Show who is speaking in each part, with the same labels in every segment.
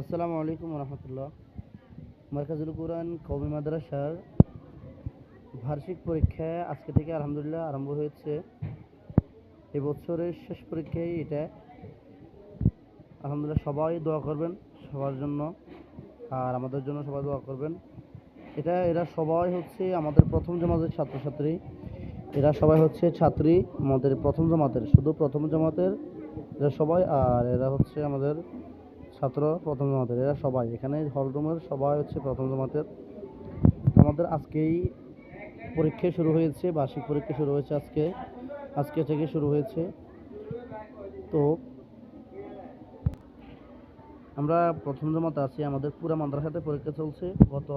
Speaker 1: আসসালামু আলাইকুম রহমতুল্লাহ। মার্কাজুল কোরআন কৌমি মাদ্রাসার বার্ষিক পরীক্ষা আজকে থেকে আলহামদুলিল্লাহ আরম্ভ হয়েছে। এবছরের শেষ পরীক্ষায় এটা আলহামদুলিল্লাহ সবাই দোয়া করবেন, সবার জন্য, আর আমাদের জন্য সবাই দোয়া করবেন। এটা, এরা সবাই হচ্ছে আমাদের প্রথম জমাতের ছাত্রছাত্রী। এরা সবাই হচ্ছে ছাত্রী আমাদের প্রথম জমাতের, শুধু প্রথম জমাতের এরা সবাই, আর এরা হচ্ছে আমাদের ছাত্র প্রথম জমাতের, এরা সবাই। এখানে হলরুমের সবাই হচ্ছে প্রথম জমাতের। আমাদের আজকেই পরীক্ষা শুরু হয়েছে, বার্ষিক পরীক্ষা শুরু হয়েছে আজকে। আজকে থেকে শুরু হয়েছে। তো আমরা প্রথম জমাতে আছি, আমাদের পুরো মাদ্রাসাতে পরীক্ষা চলছে। গত,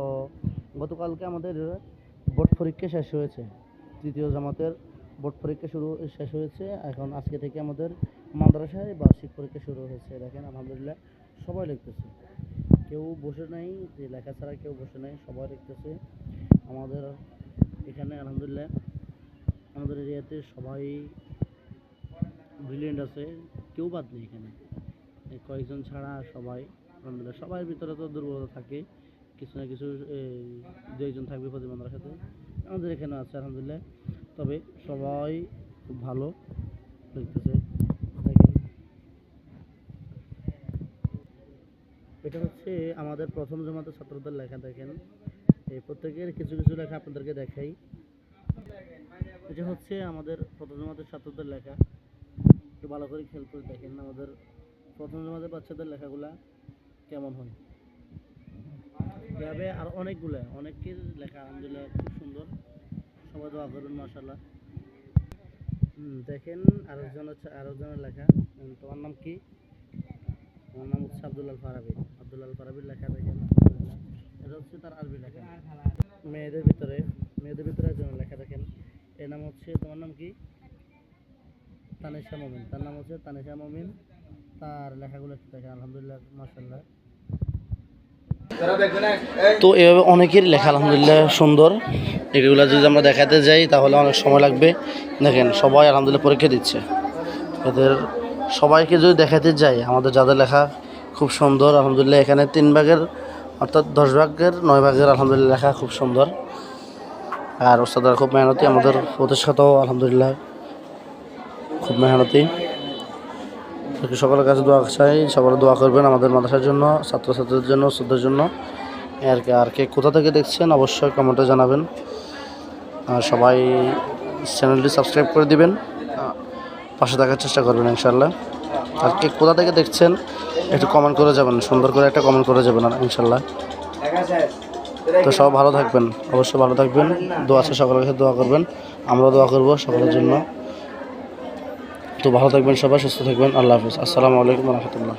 Speaker 1: গতকালকে আমাদের বোর্ড পরীক্ষা শেষ হয়েছে। তৃতীয় জামাতের বোর্ড পরীক্ষা শুরু, শেষ হয়েছে। এখন আজকে থেকে আমাদের মাদ্রাসায় বার্ষিক পরীক্ষা শুরু হয়েছে। দেখেন, আলহামদুলিল্লাহ। সবাই লিখতেছে। কেউ বসে নাই, যে লেখা ছাড়া কেউ বসে নাই, সবাই লিখতেছে। আমাদের এখানে আলহামদুলিল্লাহ, আমাদের এরিয়াতে সবাই ব্রিলিয়েন্ট আছে, কেউ বাদ নেই এখানে। কয়েকজন ছাড়া সবাই, আলহামদুলিল্লাহ সবার ভিতরে তো দুর্বলতা থাকে। কিছু না কিছু দু একজন থাকবে প্রতি সাথে। আমাদের এখানে আছে, আলহামদুলিল্লাহ। তবে সবাই খুব ভালো লিখতেছে দেখেন এটা হচ্ছে আমাদের প্রথম জমাতে ছাত্রদের লেখা দেখেন। এই প্রত্যেকের কিছু কিছু লেখা আপনাদেরকে দেখাই। এটা হচ্ছে আমাদের প্রথম জমাতের ছাত্রদের লেখা। একটু ভালো করে খেয়াল করে দেখেন আমাদের প্রথম জমাতে বাচ্চাদের লেখাগুলা কেমন হয়। এভাবে আর অনেকগুলো অনেকের লেখা আলহামদুলিল্লাহ খুব সুন্দর। সবাই দোয়া করুন মাশাল্লাহ হুম, দেখেন আরেকজন হচ্ছে আরেকজনের লেখা। তোমার নাম কি? আমার নাম হচ্ছে আব্দুল্লাল ফারাবি। আব্দুল্লাল ফারাবির লেখা আলহামদুলিল্লাহ। এটা হচ্ছে তার আরবি লেখা। মেয়েদের ভিতরে মেয়েদের ভিতরে একজনের লেখা দেখেন। এর নাম হচ্ছে, তোমার নাম কি? তানিশা মমিন। তার নাম হচ্ছে তানিশা মমিন। তার লেখাগুলো দেখেন, আলহামদুলিল্লাহ মাশাল্লাহ তো এভাবে অনেকের লেখা আলহামদুলিল্লাহ সুন্দর। এগুলো যদি আমরা দেখাতে যাই, তাহলে অনেক সময় লাগবে। দেখেন, সবাই আলহামদুলিল্লাহ পরীক্ষা দিচ্ছে। এদের সবাইকে যদি দেখাতে যাই, আমাদের যাদের লেখা খুব সুন্দর, আলহামদুলিল্লাহ এখানে তিন ভাগের, অর্থাৎ দশ ভাগের, নয় ভাগের আলহামদুলিল্লাহ লেখা খুব সুন্দর। আর ওস্তাদরা খুব মেহনতি, আমাদের প্রতিষ্ঠাতাও আলহামদুলিল্লাহ খুব মেহনতি। সকলের কাছে দোয়া চাই সকলে দোয়া করবেন আমাদের মাদ্রাসার জন্য, ছাত্রছাত্রীদের জন্য ওস্তাদের জন্য। আর কি, আর কে কোথা থেকে দেখছেন, অবশ্যই কমেন্টে জানাবেন। আর সবাই চ্যানেলটি সাবস্ক্রাইব করে দিবেন। পাশে থাকার চেষ্টা করবেন ইনশাল্লাহ আর কে কোথা থেকে দেখছেন, একটু কমেন্ট করে যাবেন, সুন্দর করে একটা কমেন্ট করে যাবেন ইনশাল্লাহ তো সব ভালো থাকবেন, অবশ্যই ভালো থাকবেন। দোয়া আছে সকলের কাছে দোয়া করবেন আমরা দোয়া করব সকলের জন্য। তো ভালো থাকবেন সবাই, সুস্থ থাকবেন। আল্লাহ হাফিজ। আসসালামু আলাইকুম রহমতুল্লাহ।